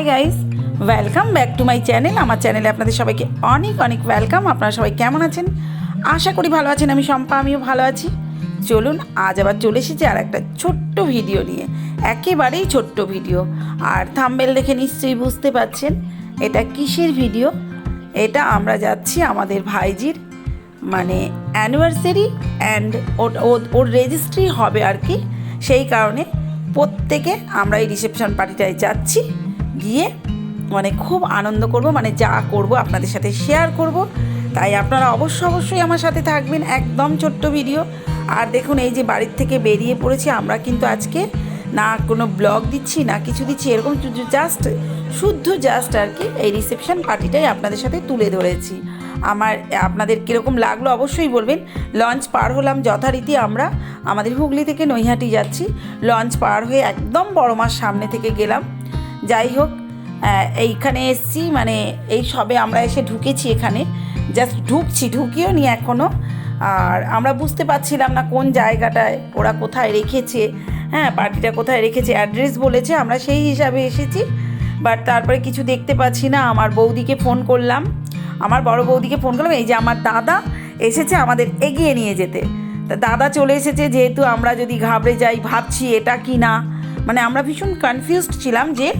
Hi guys welcome back to my channel আমার চ্যানেলে আপনাদের সবাইকে অনেক অনেক ওয়েলকাম আপনারা সবাই কেমন আছেন? আশা করি ভালো আছেন। আমি শম্পা, আমিও ভালো আছি। চলুন, আজ আবার চলে এসেছি আর একটা ছোট্ট ভিডিও নিয়ে। একেবারেই ছোট্ট ভিডিও আর থাম্বেল দেখে নিশ্চয়ই বুঝতে পাচ্ছেন, এটা কিসের ভিডিও এটা আমরা যাচ্ছি আমাদের ভাইজির মানে অ্যানিভার্সারি অ্যান্ড ওর রেজিস্ট্রি হবে আর কি। সেই কারণে প্রত্যেকে আমরা এই রিসেপশন পার্টিটায় যাচ্ছি। গিয়ে মানে খুব আনন্দ করব মানে যা করব আপনাদের সাথে শেয়ার করব। তাই আপনারা অবশ্যই অবশ্যই আমার সাথে থাকবেন, একদম ছোট্ট ভিডিও আর দেখুন, এই যে বাড়ির থেকে বেরিয়ে পড়েছি, আমরা কিন্তু আজকে না কোনো ব্লগ দিচ্ছি, না কিছু দিচ্ছি, এরকম জাস্ট শুদ্ধ জাস্ট আর কি এই রিসেপশন পার্টিটাই আপনাদের সাথে তুলে ধরেছি। আমার, আপনাদের কীরকম লাগল অবশ্যই বলবেন। লঞ্চ পার হলাম যথারীতি আমরা, আমাদের হুগলি থেকে নৈহাটি যাচ্ছি। লঞ্চ পার হয়ে একদম বড় মাস সামনে থেকে গেলাম। যাই হোক এইখানে এসছি মানে এই সবে আমরা এসে ঢুকেছি এখানে। জাস্ট ঢুকছি ঢুকিও নি এখনও আর আমরা বুঝতে পারছিলাম না কোন জায়গাটায় ওরা কোথায় রেখেছে। হ্যাঁ পার্টিটা কোথায় রেখেছে, অ্যাড্রেস বলেছে, আমরা সেই হিসাবে এসেছি। বাট তারপরে কিছু দেখতে পাচ্ছি না, আমার বৌদিকে ফোন করলাম। আমার বড় বৌদিকে ফোন করলাম, এই যে আমার দাদা এসেছে আমাদের এগিয়ে নিয়ে যেতে। তা দাদা চলে এসেছে, যেহেতু আমরা যদি ঘাবড়ে যাই, ভাবছি এটা কি না। মানে আমরা ভীষণ কনফিউজড ছিলাম যে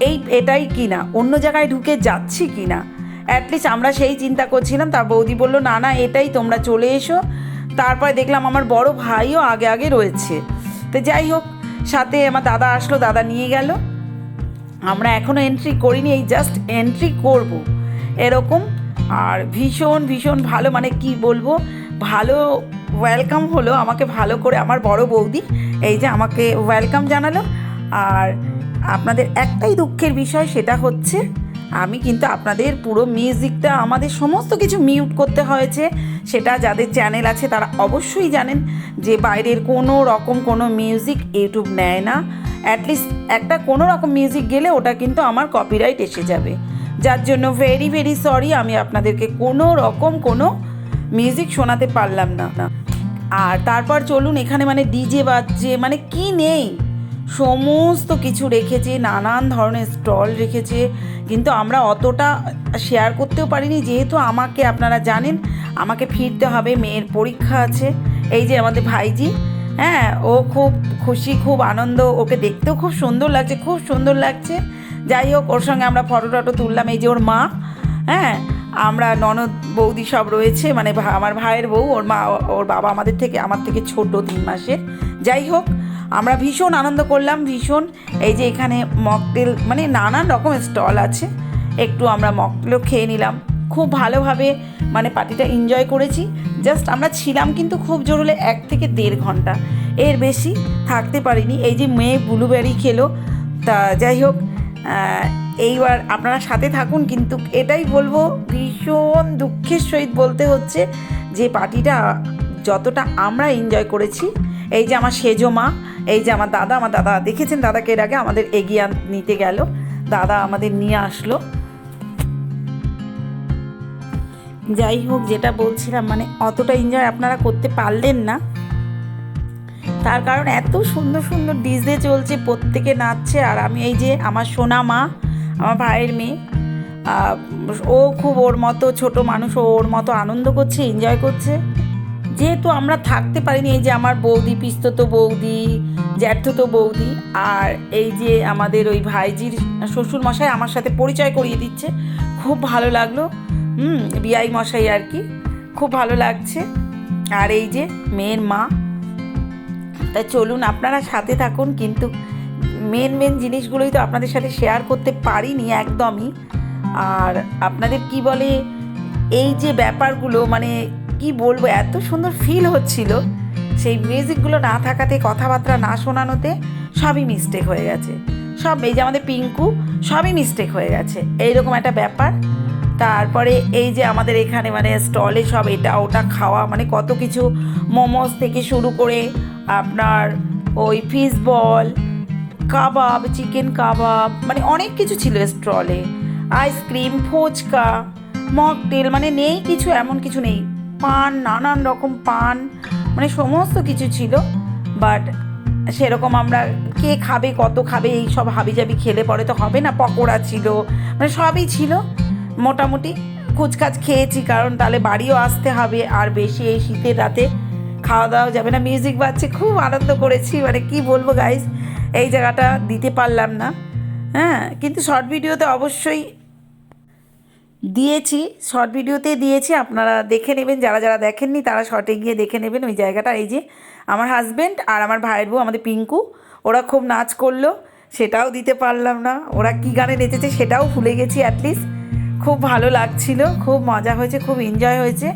এই, এটাই কি না অন্য জায়গায় ঢুকে যাচ্ছি কি না অ্যাটলিস্ট আমরা সেই চিন্তা করছিলাম, তার বৌদি বলল, না না, এটাই তোমরা চলে এসো। তারপরে দেখলাম আমার বড় ভাইও আগে আগে রয়েছে। তো যাই হোক, সাথে আমার দাদা আসলো, দাদা নিয়ে গেল। আমরা এখনও এন্ট্রি করিনি, এই জাস্ট এন্ট্রি করব। এরকম, আর ভীষণ ভীষণ ভালো মানে কি বলব, ভালো ওয়েলকাম হলো আমাকে ভালো করে আমার বড় বৌদি, এই যে আমাকে ওয়েলকাম জানালো। আর আপনাদের একটাই দুঃখের বিষয় সেটা হচ্ছে, আমি কিন্তু আপনাদের পুরো মিউজিকটা, আমাদের সমস্ত কিছু মিউট করতে হয়েছে। সেটা যাদের চ্যানেল আছে তারা অবশ্যই জানেন যে বাইরের কোনো রকম কোনো মিউজিক ইউটিউব নেয় না। অ্যাটলিস্ট একটা কোনো রকম মিউজিক গেলে ওটা কিন্তু আমার কপিরাইট এসে যাবে। যার জন্য ভেরি ভেরি সরি আমি আপনাদেরকে কোনো রকম কোনো মিউজিক শোনাতে পারলাম না। আর তারপর চলুন এখানে মানে ডিজে বাজছে মানে কি নেই? সমস্ত কিছু রেখেছে, নানান ধরনের স্টল রেখেছে। কিন্তু আমরা অতটা শেয়ার করতেও পারিনি। যেহেতু আমাকে আপনারা জানেন, আমাকে ফিরতে হবে, মেয়ের পরীক্ষা আছে। এই যে আমাদের ভাইজি হ্যাঁ ও খুব খুশি, খুব আনন্দ, ওকে দেখতেও খুব সুন্দর লাগছে, খুব সুন্দর লাগছে। যাই হোক, ওর সঙ্গে আমরা ফটো টটো তুললাম, এই যে ওর মা হ্যাঁ আমরা ননদ বৌদি সব রয়েছে মানে আমার ভাইয়ের বউ, ওর মা, ওর বাবা আমাদের থেকে, আমার থেকে ছোট তিন মাসের। যাই হোক আমরা ভীষণ আনন্দ করলাম, ভীষণ। এই যে এখানে মকটেল মানে নানান রকমের স্টল আছে। একটু আমরা মকটেলও খেয়ে নিলাম। খুব ভালোভাবে মানে পার্টিটা এনজয় করেছি। জাস্ট আমরা ছিলাম কিন্তু খুব জোর হলে এক থেকে দেড় ঘণ্টা। এর বেশি থাকতে পারিনি। এই যে মেয়ে ব্লুবেরি খেলো, তা যাই হোক এইবার আপনারা সাথে থাকুন কিন্তু এটাই বলব, ভীষণ দুঃখের সহিত বলতে হচ্ছে যে পার্টিটা যতটা আমরা এনজয় করেছি। এই যে আমার সেজো মা এই যে আমার দাদা আমার দাদা দেখেছেন দাদাকে এর আগে? আমাদের এগিয়ে নিতে গেল। দাদা আমাদের নিয়ে আসলো। যাই হোক, যেটা বলছিলাম মানে অতটা এনজয় আপনারা করতে পারলেন না। তার কারণ এত সুন্দর সুন্দর ডিজে চলছে, প্রত্যেকে নাচছে। আর আমি এই যে আমার সোনা মা, আমার ভাইয়ের মেয়ে ও খুব ওর মতো ছোট মানুষ ওর মতো আনন্দ করছে এনজয় করছে। যেহেতু আমরা থাকতে পারিনি, এই যে আমার বৌদি, পিস্তত বৌদি, জ্যাঠতো বৌদি আর এই যে আমাদের ওই ভাইজির শ্বশুর মশাই আমার সাথে পরিচয় করিয়ে দিচ্ছে, খুব ভালো লাগল। হুম, বিআই মশাই আর কি, খুব ভালো লাগছে। আর এই যে মেয়ের মা তাই চলুন আপনারা সাথে থাকুন, কিন্তু মেন মেন জিনিসগুলোই তো আপনাদের সাথে শেয়ার করতে পারিনি একদমই। আর আপনাদের কি বলে, এই যে ব্যাপারগুলো মানে কি বলব, এত সুন্দর ফিল হচ্ছিল। সেই মিউজিকগুলো না থাকাতে, কথাবার্তা না শোনানোতে সবই মিস্টেক হয়ে গেছে। সব এই যে আমাদের পিঙ্কু, সবই মিস্টেক হয়ে গেছে। এইরকম একটা ব্যাপার। তারপরে এই যে আমাদের এখানে মানে স্টলে সব এটা ওটা খাওয়া মানে কত কিছু মোমোস থেকে শুরু করে আপনার ওই ফিশ বল কাবাব চিকেন কাবাব মানে অনেক কিছু ছিল স্টলে আইসক্রিম ফুচকা মকটেল মানে নেই কিছু, এমন কিছু নেই। পান, নানান রকম পান মানে সমস্ত কিছু ছিল। বাট সেরকম আমরা কে খাবে, কত খাবে, এই সব হাবি হাবিজাবি খেলে পরে তো হবে না, পকোড়া ছিল মানে সবই ছিল। মোটামুটি কুচকাচ খেয়েছি, কারণ তাহলে বাড়িও আসতে হবে, আর বেশি এই শীতের রাতে খাওয়া দাওয়া যাবে না। মিউজিক বাজছে, খুব আনন্দ করেছি মানে কি বলব গাইজ এই জায়গাটা দিতে পারলাম না। হ্যাঁ কিন্তু শর্ট ভিডিওতে অবশ্যই দিয়েছি শর্ট ভিডিওতে দিয়েছি, আপনারা দেখে নেবেন, যারা যারা দেখেননি তারা শর্টে গিয়ে দেখে নেবেন ওই জায়গাটা। এই যে আমার হাজব্যান্ড আর আমার ভাইয়ের বউ, আমাদের পিঙ্কু, ওরা খুব নাচ করল, সেটাও দিতে পারলাম না। ওরা কী গানে নেচেছে সেটাও ভুলে গেছি অ্যাটলিস্ট খুব ভালো লাগছিল, খুব মজা হয়েছে, খুব এনজয় হয়েছে।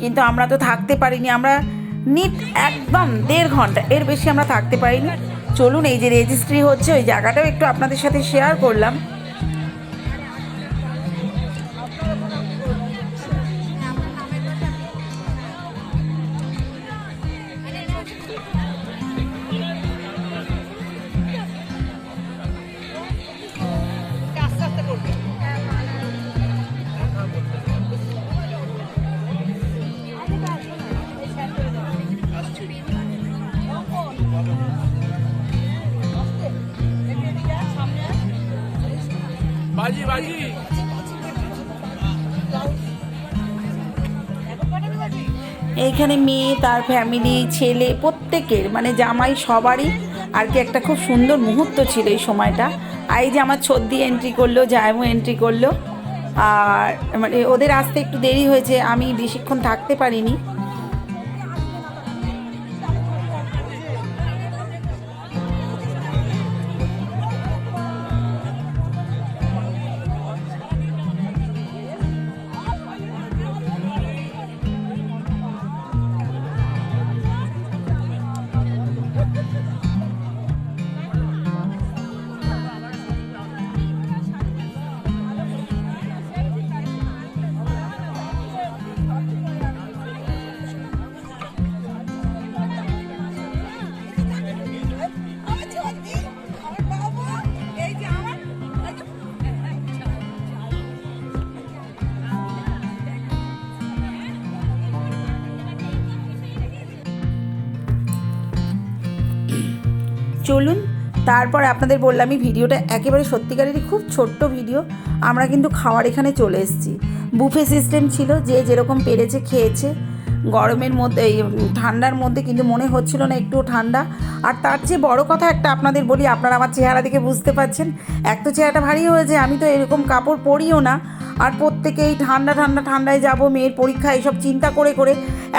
কিন্তু আমরা তো থাকতে পারিনি, আমরা নিট একদম দেড় ঘণ্টা, এর বেশি আমরা থাকতে পারিনি। চলুন, এই যে রেজিস্ট্রি হচ্ছে, ওই জায়গাটাও একটু আপনাদের সাথে শেয়ার করলাম। বাজি বাজি। এইখানে মেয়ে, তার ফ্যামিলি ছেলে, প্রত্যেকের মানে জামাই সবারই আর কি একটা খুব সুন্দর মুহূর্ত ছিল এই সময়টা। আর এই যে আমার ছদ্দি এন্ট্রি করল, জায়মু এন্ট্রি করল, আর মানে ওদের আসতে একটু দেরি হয়েছে, আমি বেশিক্ষণ থাকতে পারিনি। চলুন। তারপর আপনাদের বললামই, ভিডিওটা একেবারে সত্যিকারেরই খুব ছোট্ট ভিডিও। আমরা কিন্তু খাওয়ার এখানে চলে এসেছি। বুফে সিস্টেম ছিল, যে যেরকম পেরেছে খেয়েছে। গরমের মধ্যে, এই ঠান্ডার মধ্যে কিন্তু মনে হচ্ছিল না একটু ঠান্ডা। আর তার চেয়ে বড় কথা একটা আপনাদের বলি, আপনারা আমার চেহারা দেখে বুঝতে পারছেন। এক তো চেহারাটা ভারী হয়েছে, আমি তো এরকম কাপড় পরিও না। আর প্রত্যেকেই ঠান্ডা ঠান্ডা ঠান্ডায় যাব, মেয়ের পরীক্ষা এইসব চিন্তা করে করে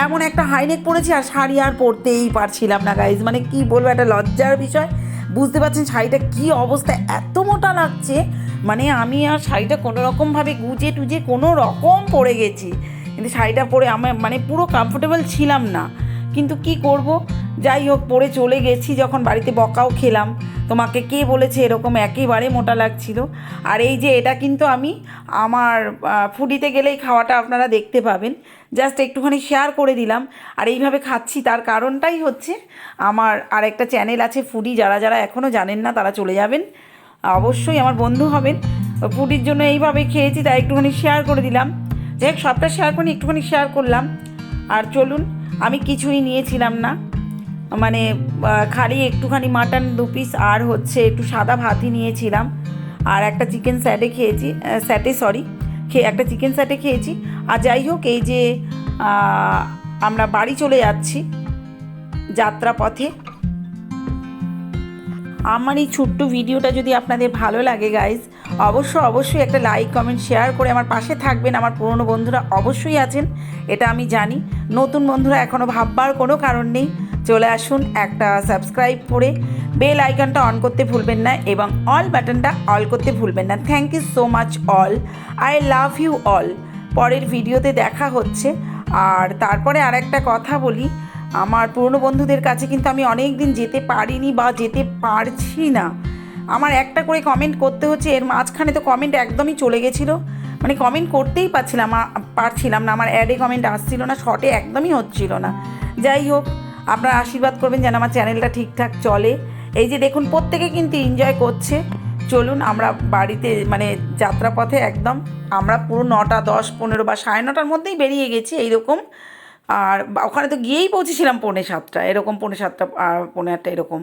এমন একটা হাইনেক পরেছি আর শাড়ি আর পরতেই পারছিলাম না গাইজ মানে কি বলব, একটা লজ্জার বিষয়। বুঝতে পারছেন শাড়িটা কি অবস্থা, এত মোটা লাগছে। মানে আমি আর শাড়িটা কোনো রকমভাবে গুজে টুজে কোনো রকম পরে গেছি। কিন্তু শাড়িটা পরে আমার মানে পুরো কমফোর্টেবল ছিলাম না। কিন্তু কি করব? যাই হোক, পরে চলে গেছি, যখন বাড়িতে বকাও খেলাম। তোমাকে কে বলেছে এরকম একেবারে মোটা লাগছিল। আর এই যে এটা কিন্তু আমি আমার ফুডিতে গেলেই খাওয়াটা আপনারা দেখতে পাবেন। জাস্ট একটুখানি শেয়ার করে দিলাম। আর এইভাবে খাচ্ছি, তার কারণটাই হচ্ছে আমার আর একটা চ্যানেল আছে ফুডি। যারা যারা এখনও জানেন না, তারা চলে যাবেন। অবশ্যই আমার বন্ধু হবেন। ফুডির জন্য এইভাবে খেয়েছি, তাই একটুখানি শেয়ার করে দিলাম। যাই হোক, সবটা শেয়ার করি একটুখানি শেয়ার করলাম। আর চলুন, আমি কিছুই নিয়েছিলাম না। মানে খালি একটুখানি মাটন দু পিস আর হচ্ছে একটু সাদা ভাতই নিয়েছিলাম। আর একটা চিকেন স্যাটে খেয়েছি স্যাটে সরি খেয়ে একটা চিকেন স্যাটে খেয়েছি। আর যাই হোক, এই যে আমরা বাড়ি চলে যাচ্ছি যাত্রাপথে। আমার এই ছোট্ট ভিডিওটা যদি আপনাদের ভালো লাগে গাইজ অবশ্য অবশ্যই একটা লাইক কমেন্ট শেয়ার করে আমার পাশে থাকবেন। আমার পুরনো বন্ধুরা অবশ্যই আছেন, এটা আমি জানি। নতুন বন্ধুরা এখনও ভাববার কোনো কারণ নেই। চলে আসুন একটা সাবস্ক্রাইব করে বেল আইকনটা অন করতে ভুলবেন না এবং অল বাটনটা অল করতে ভুলবেন না। Thank you so much all I love you all পরের ভিডিওতে দেখা হচ্ছে। আর তারপরে আর একটা কথা বলি, আমার পুরনো বন্ধুদের কাছে কিন্তু আমি অনেক দিন যেতে পারিনি বা যেতে পারছি না। আমার একটা করে কমেন্ট করতে হচ্ছে, এর মাঝখানে তো কমেন্ট একদমই চলে গেছিল। মানে কমেন্ট করতেই পারছিলাম পারছিলাম না। আমার অ্যাডে কমেন্ট আসছিল না শর্টে একদমই হচ্ছিল না। যাই হোক আপনারা আশীর্বাদ করবেন যেন আমার চ্যানেলটা ঠিকঠাক চলে। এই যে দেখুন, প্রত্যেকে কিন্তু এনজয় করছে। চলুন, আমরা বাড়িতে মানে যাত্রাপথে একদম, আমরা পুরো নটা, দশ, পনেরো বা সাড়ে নটার মধ্যেই বেরিয়ে গেছি এইরকম। আর ওখানে তো গিয়েই পৌঁছেছিলাম পৌনে সাতটা এরকম পৌনে সাতটা পৌনে আটটা এরকম।